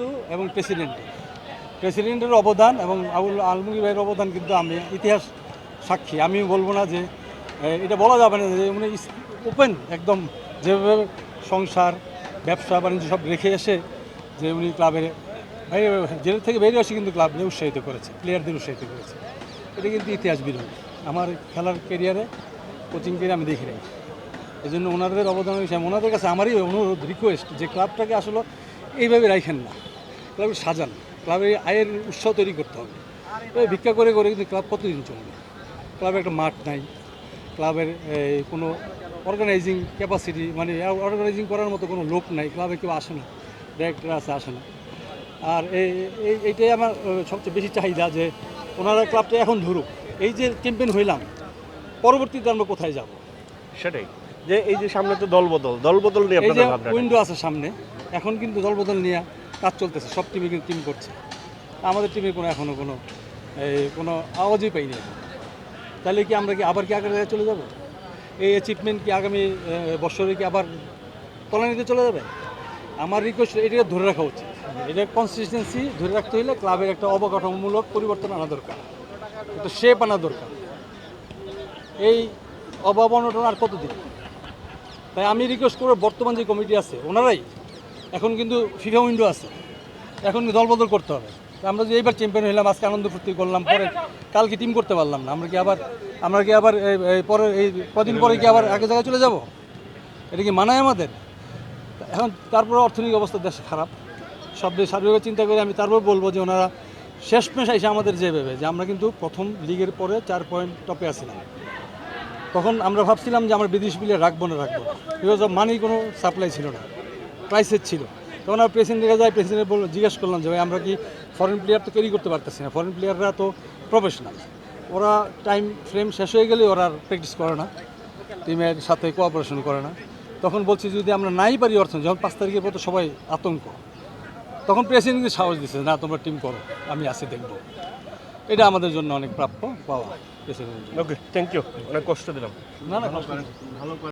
কিন্তু এবং প্রেসিডেন্টের প্রেসিডেন্টের অবদান এবং আবুল আলমগীর ভাইয়ের অবদান কিন্তু আমি, ইতিহাস সাক্ষী। আমি বলব না যে এটা বলা যাবে না যে উনি ওপেন একদম যেভাবে সংসার, ব্যবসা, বাণিজ্য সব রেখে এসে যে উনি ক্লাবের বাইরে, জেল থেকে বেরিয়ে এসে কিন্তু ক্লাবকে উৎসাহিত করেছে, প্লেয়ারদের উৎসাহিত করেছে। এটা কিন্তু ইতিহাস বিরোধী। আমার খেলার কেরিয়ারে কোচিং ক্যারিয়ার আমি দেখি নাই। এই জন্য ওনাদের অবদান ওনাদের কাছে আমারই অনুরোধ রিকোয়েস্ট যে ক্লাবটাকে আসলে এইভাবে রাখেন না। ক্লাবে সাজান ক্লাবে আয়ের উৎসাহ তৈরি করতে হবে। ভিক্ষা করে করে কিন্তু ক্লাব কতদিন চলবে? ক্লাবে একটা মাঠ নাই ক্লাবের এই, কোনো অর্গানাইজিং ক্যাপাসিটি মানে অর্গানাইজিং করার মতো কোনো লোক নাই ক্লাবে কেউ আসে না ডাইরেক্টর আছে আসে না। আর এই এই- এইটাই আমার সবচেয়ে বেশি চাহিদা যে ওনারা ক্লাবটা এখন ধরুক এই যে চ্যাম্পিয়ন হইলাম পরবর্তীতে আমরা কোথায় যাব? সেটাই যে এই যে সামনে তো দল বদল দল বদল নিয়ে এই যে উইন্ডো আছে সামনে এখন কিন্তু দলবদল নিয়ে কাজ চলতেছে, সব টিমে কিন্তু টিম করছে। আমাদের টিমে কোনো এখনও কোনো, এই কোনো আওয়াজই পাইনি। তাহলে কি আমরা কি আবার কি আগের জায়গায় চলে যাব? এই অ্যাচিভমেন্ট কি আগামী বছরে কি আবার তলানিতে চলে যাবে? আমার রিকোয়েস্ট এটাকে ধরে রাখা উচিত। এটা কনসিস্টেন্সি ধরে রাখতে হলে ক্লাবের একটা অবকাঠামোমূলক পরিবর্তন আনা দরকার। একটা শেপ আনা দরকার। এই অভাব আর কতদিন? তাই আমি রিকোয়েস্ট করব, বর্তমান যে কমিটি আছে, ওনারাই এখন কিন্তু ফিফা উইন্ডো আছে। এখন দলবদল করতে হবে। আমরা যে এইবার চ্যাম্পিয়ন হইলাম, আজকে আনন্দ ফুর্তি করলাম, পরে কালকে টিম করতে পারলাম না। আমরা কি আবার আমরা কি আবার পরে এই কদিন পরে কি আবার আগে জায়গায় চলে যাব? এটা কি মানায় আমাদের? এখন তারপরে অর্থনৈতিক অবস্থা দেশ খারাপ। সব দিক সার্বিক চিন্তা করে আমি তারপর বলব যে ওনারা শেষ পেশা এসে আমাদের যে ভেবে যে আমরা কিন্তু প্রথম লিগের পরে চার পয়েন্ট টপে আসছিলাম তখন আমরা ভাবছিলাম যে আমরা বিদেশ বিলে রাখব না রাখব। বিকজ অফ মানি কোনো সাপ্লাই ছিল না। প্রাইসের ছিল। তখন আমরা প্রেসিডেন্টের কাছে যাই প্রেসিডেন্ট বলল জিজ্ঞেস করলাম যে ভাই আমরা কি ফরেন প্লেয়ার তো ক্যারি করতে পারতেছি না? ফরেন প্লেয়াররা তো প্রফেশনাল ওরা টাইম ফ্রেম শেষ হয়ে গেলে ওরা প্র্যাকটিস করে না। টিমের সাথে কোঅপারেশন করে না। তখন বলছি যদি আমরা নাই পারি অর্থ যখন পাঁচ তারিখের পর তো সবাই আতঙ্ক। তখন প্রেসিডেন্টকে সাহস দিচ্ছে না তোমরা টিম করো আমি আসি দেখব। এটা আমাদের জন্য অনেক প্রাপ্য পাওয়া প্রেসিডেন্ট ওকে থ্যাংক ইউ অনেক কষ্ট দিলাম। না না